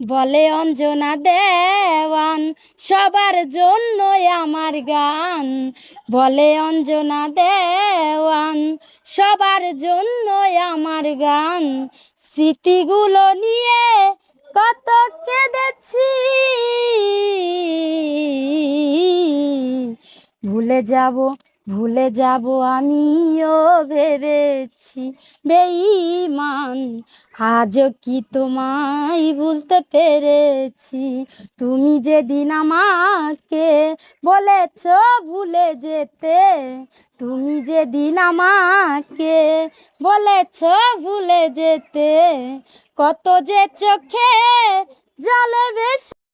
বলে, অঞ্জনা দেওয়ান, সবার জন্যই আমার গান। বলে, অঞ্জনা দেওয়ান, সবার জন্যই আমার গান। স্মৃতিগুলো নিয়ে কত কেঁদেছি। ভুলে যাব ভুলে যাব আমিও ভেবেছি, বেঈমান। আজও কি তোমায় ভুলতে পেরেছি? তুমি যেদিন আমাকে বলেছ ভুলে যেতে, তুমি যেদিন আমাকে বলেছ ভুলে যেতে, কত যে চোখে